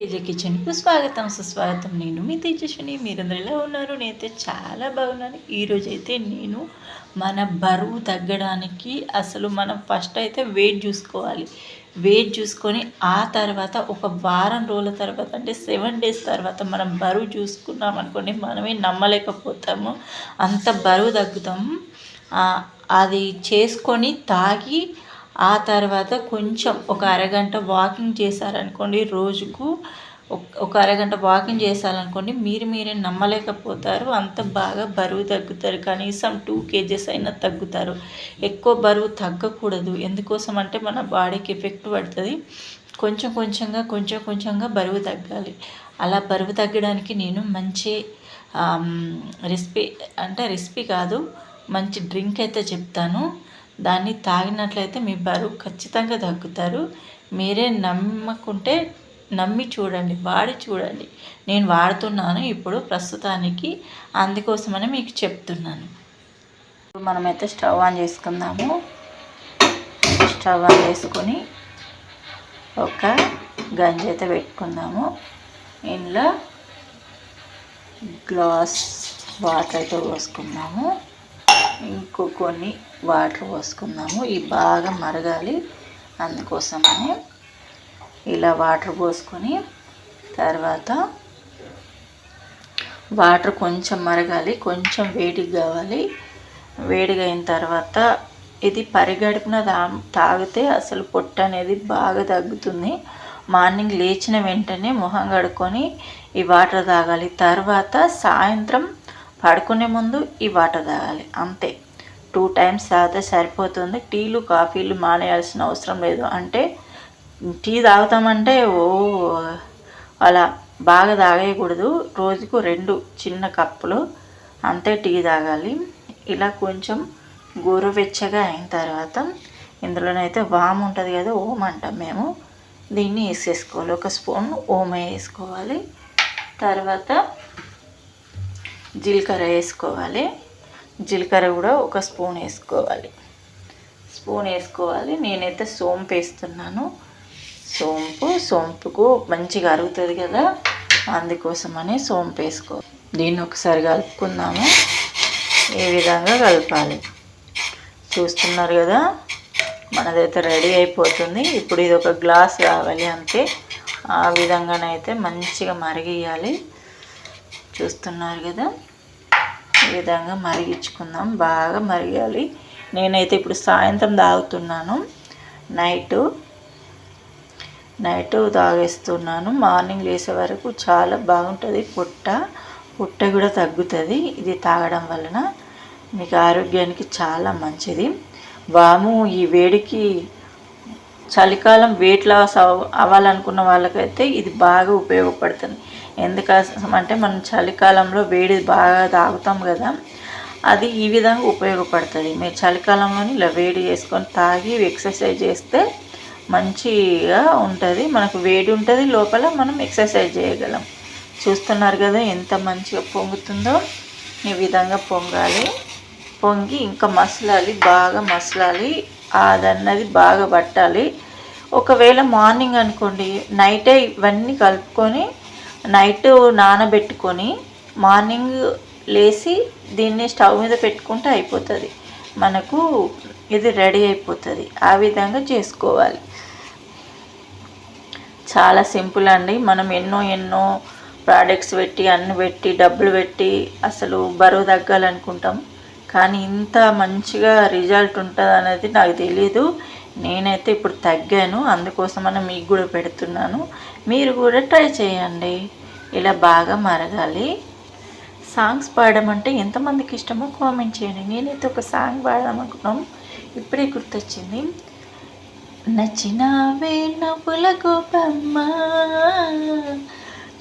తేజ కిచెన్కు స్వాగతం సుస్వాగతం. నేను మీ తేజస్విని. మీరందరూ ఎలా ఉన్నారు? నేనైతే చాలా బాగున్నాను. ఈరోజు అయితే నేను మన బరువు తగ్గడానికి అసలు మనం ఫస్ట్ అయితే వెయిట్ చూసుకోవాలి. వెయిట్ చూసుకొని ఆ తర్వాత ఒక వారం రోజుల తర్వాత అంటే సెవెన్ డేస్ తర్వాత మనం బరువు చూసుకున్నాం అనుకోండి మనమే నమ్మలేకపోతాము. అంత బరువు తగ్గుతాము అది చేసుకొని తాగి ఆ తర్వాత కొంచెం ఒక అరగంట వాకింగ్ చేశారనుకోండి రోజుకు ఒక- అరగంట వాకింగ్ చేశారనుకోండి మీరు మీరే నమ్మలేకపోతారు. అంత బాగా బరువు తగ్గుతారు. కనీసం టూ కేజెస్ అయినా తగ్గుతారు. ఎక్కువ బరువు తగ్గకూడదు. ఎందుకోసం అంటే మన బాడీకి ఎఫెక్ట్ పడుతుంది. కొంచెం కొంచెంగా కొంచెం కొంచెంగా బరువు తగ్గాలి. అలా బరువు తగ్గడానికి నేను మంచి రెసిపీ అంటే రెసిపీ కాదు మంచి డ్రింక్ అయితే చెప్తాను. దాన్ని తాగినట్లయితే మీ బరువు ఖచ్చితంగా తగ్గుతారు. మీరే నమ్మకుంటే నమ్మి చూడండి వాడి చూడండి. నేను వాడుతున్నాను ఇప్పుడు ప్రస్తుతానికి అందుకోసమని మీకు చెప్తున్నాను. ఇప్పుడు మనమైతే స్టవ్ ఆన్ చేసుకుందాము. స్టవ్ ఆన్ చేసుకొని ఒక గంజి అయితే పెట్టుకుందాము. ఇందులో గ్లాస్ వాటర్ అయితే పోసుకుందాము. ఇంకో కొన్ని వాటర్ పోసుకుందాము. ఇవి బాగా మరగాలి అందుకోసమని ఇలా వాటర్ పోసుకొని తర్వాత వాటర్ కొంచెం మరగాలి కొంచెం వేడిగా కావాలి. వేడిగా అయిన తర్వాత ఇది పరిగడుపున తా తాగితే అసలు పొట్ట అనేది బాగా తగ్గుతుంది. మార్నింగ్ లేచిన వెంటనే మొహం కడుక్కొని ఈ వాటర్ తాగాలి. తర్వాత సాయంత్రం పడుకునే ముందు ఈ వాటర్ తాగాలి అంతే. టూ టైమ్స్ తాగితే సరిపోతుంది. టీలు కాఫీలు మానేయాల్సిన అవసరం లేదు. అంటే టీ తాగుతామంటే ఓ అలా బాగా తాగేయకూడదు. రోజుకు రెండు చిన్న కప్పులు అంతే టీ తాగాలి. ఇలా కొంచెం గోరువెచ్చగా అయిన తర్వాత ఇందులోనైతే వామ్ ఉంటుంది కదా ఓం అంటాం మేము. దీన్ని వేసేసుకోవాలి. ఒక స్పూన్ ఓమ వేసుకోవాలి. తర్వాత జీలకర్ర వేసుకోవాలి. జీలకర్ర కూడా ఒక స్పూన్ వేసుకోవాలి. స్పూన్ వేసుకోవాలి. నేనైతే సోంపు వేస్తున్నాను. సోంపు సోంపుకు మంచిగా అరుగుతుంది కదా అందుకోసమని సోంపు వేసుకో. దీన్ని ఒకసారి కలుపుకుందాము. ఈ విధంగా కలపాలి. చూస్తున్నారు కదా మనదైతే రెడీ అయిపోతుంది. ఇప్పుడు ఇది ఒక గ్లాస్ కావాలి అంతే. ఆ విధంగానైతే మంచిగా మరిగియాలి. చూస్తున్నారు కదా? ఈ విధంగా మరిగించుకుందాం. బాగా మరిగాలి. నేనైతే ఇప్పుడు సాయంత్రం తాగుతున్నాను. Night night తాగేస్తున్నాను. మార్నింగ్ లేసే వరకు చాలా బాగుంటుంది పొట్ట. పొట్ట కూడా తగ్గుతుంది. ఇది తాగడం వలన మీకు ఆరోగ్యానికి చాలా మంచిది. వాము ఈ వేడికి చలికాలం వెయిట్ లాస్ అవ అవ్వాలనుకున్న వాళ్ళకైతే ఇది బాగా ఉపయోగపడుతుంది. ఎందుకోసం అంటే మనం చలికాలంలో వేడి బాగా తాగుతాం కదా అది ఈ విధంగా ఉపయోగపడుతుంది. మీరు చలికాలంలోని ఇలా వేడి చేసుకొని తాగి ఎక్సర్సైజ్ చేస్తే మంచిగా ఉంటుంది. మనకు వేడి ఉంటుంది లోపల మనం ఎక్సర్సైజ్ చేయగలం. చూస్తున్నారు కదా ఎంత మంచిగా పొంగుతుందో? ఈ విధంగా పొంగాలి. పొంగి ఇంకా మసలాలి బాగా మసలాలి. అదన్నది బాగా పట్టాలి. ఒకవేళ మార్నింగ్ అనుకోండి నైటే ఇవన్నీ కలుపుకొని నైట్ నానబెట్టుకొని మార్నింగ్ లేచి దీన్ని స్టవ్ మీద పెట్టుకుంటే అయిపోతుంది. మనకు ఇది రెడీ అయిపోతుంది. ఆ విధంగా చేసుకోవాలి. చాలా సింపుల్ అండి. మనం ఎన్నో ఎన్నో ప్రోడక్ట్స్ పెట్టి అన్ని పెట్టి డబ్బులు పెట్టి అసలు బరువు తగ్గాలనుకుంటాం. కానీ ఇంత మంచిగా రిజల్ట్ ఉంటుంది అనేది నాకు తెలియదు నేనైతే ఇప్పుడు తగ్గాను. అందుకోసమని మీకు కూడా పెడుతున్నాను. మీరు కూడా ట్రై చేయండి. ఇలా బాగా మరగాలి. సాంగ్స్ పాడడం అంటే ఎంతమందికి ఇష్టమో కామెంట్ చేయండి. నేనైతే ఒక సాంగ్ పాడదాం అనుకున్నాం ఇప్పుడే గుర్తొచ్చింది. నచ్చినావే నవ్వుల గోపమ్మ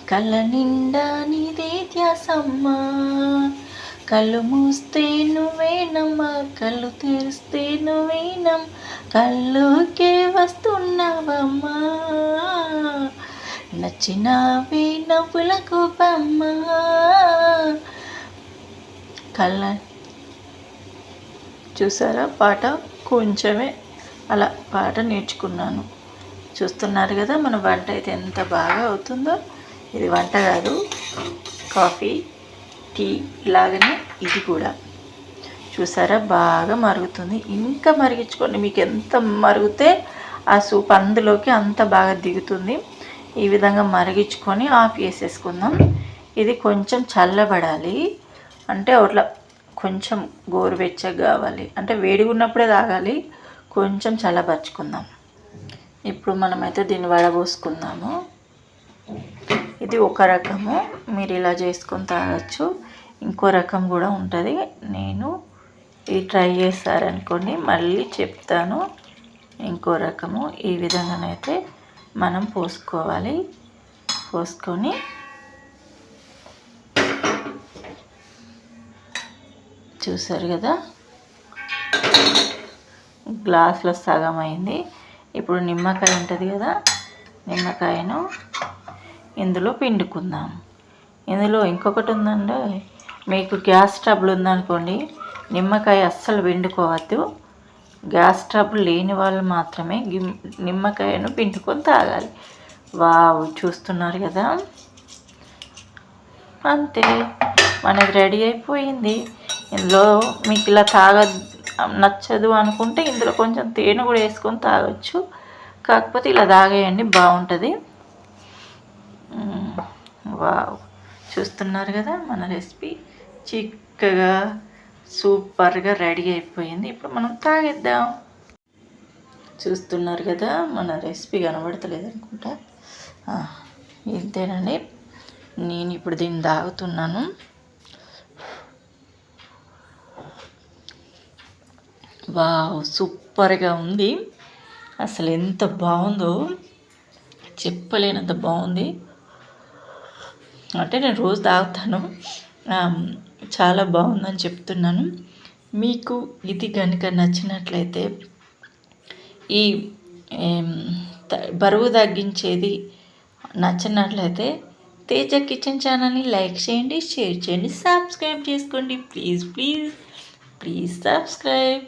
కళ్ళ నిండా నీదే ధ్యాసమ్మా. కళ్ళు మూస్తే నువ్వేనమ్మా కళ్ళు తెరిస్తే నువ్వేనం కళ్ళుకే వస్తున్నావమ్మా. నచ్చినావే నవ్వుల గోపమ్మ కళ్ళ చూసారా? పాట కొంచెమే అలా పాట నేర్చుకున్నాను. చూస్తున్నారు కదా మన వంట అయితే ఎంత బాగా అవుతుందో. ఇది వంట కాదు కాఫీ. టీ లాగానే ఇది కూడా. చూసారా? బాగా మరుగుతుంది. ఇంకా మరిగించుకోండి. మీకు ఎంత మరిగితే ఆ సూప్ అందులోకి అంత బాగా దిగుతుంది. ఈ విధంగా మరిగించుకొని ఆఫ్ చేసేసుకుందాం. ఇది కొంచెం చల్లబడాలి. అంటే అట్లా కొంచెం గోరువెచ్చగా కావాలి. అంటే వేడిగా ఉన్నప్పుడే తాగాలి. కొంచెం చల్లబరుచుకుందాం. ఇప్పుడు మనమైతే దీన్ని వడబోసుకుందాము. ఇది ఒక రకము. మీరు ఇలా చేసుకొని తాగొచ్చు. ఇంకో రకం కూడా ఉంటుంది. నేను ఇది ట్రై చేశారనుకోండి మళ్ళీ చెప్తాను. ఇంకో రకము. ఈ విధంగానైతే మనం పోసుకోవాలి. పోసుకొని చూసారు కదా? గ్లాస్లో సగం అయింది. ఇప్పుడు నిమ్మకాయ ఉంటుంది కదా? నిమ్మకాయను ఇందులో పిండుకుందాం. ఇందులో ఇంకొకటి ఉందండి మీకు గ్యాస్ ట్రబుల్ ఉందనుకోండి నిమ్మకాయ అస్సలు పిండుకోవద్దు. గ్యాస్ ట్రబుల్ లేని వాళ్ళు మాత్రమే నిమ్మకాయను పిండుకొని తాగాలి. వావ్ చూస్తున్నారు కదా? అంతే మనది రెడీ అయిపోయింది. ఇందులో మీకు ఇలా తాగ నచ్చదు అనుకుంటే ఇందులో కొంచెం తేనె కూడా వేసుకొని తాగొచ్చు. కాకపోతే ఇలా తాగేయండి బాగుంటుంది. వావ్. చూస్తున్నారు కదా మన రెసిపీ. చిక్కగా సూపర్గా రెడీ అయిపోయింది. ఇప్పుడు మనం తాగేద్దాం. చూస్తున్నారు కదా మన రెసిపీ కనబడతలేదు అనుకుంటా. ఇంతేనండి. నేను ఇప్పుడు దీన్ని తాగుతున్నాను. వావ్ సూపర్గా ఉంది. అసలు ఎంత బాగుందో. చెప్పలేనంత బాగుంది. అంటే నేను రోజు తాగుతాను. చాలా బాగుందని చెప్తున్నాను. మీకు ఇది కనుక నచ్చినట్లయితే ఈ బరువు తగ్గించేది నచ్చినట్లయితే తేజ కిచెన్ ఛానల్ని లైక్ చేయండి షేర్ చేయండి సబ్స్క్రైబ్ చేసుకోండి. Please please please subscribe.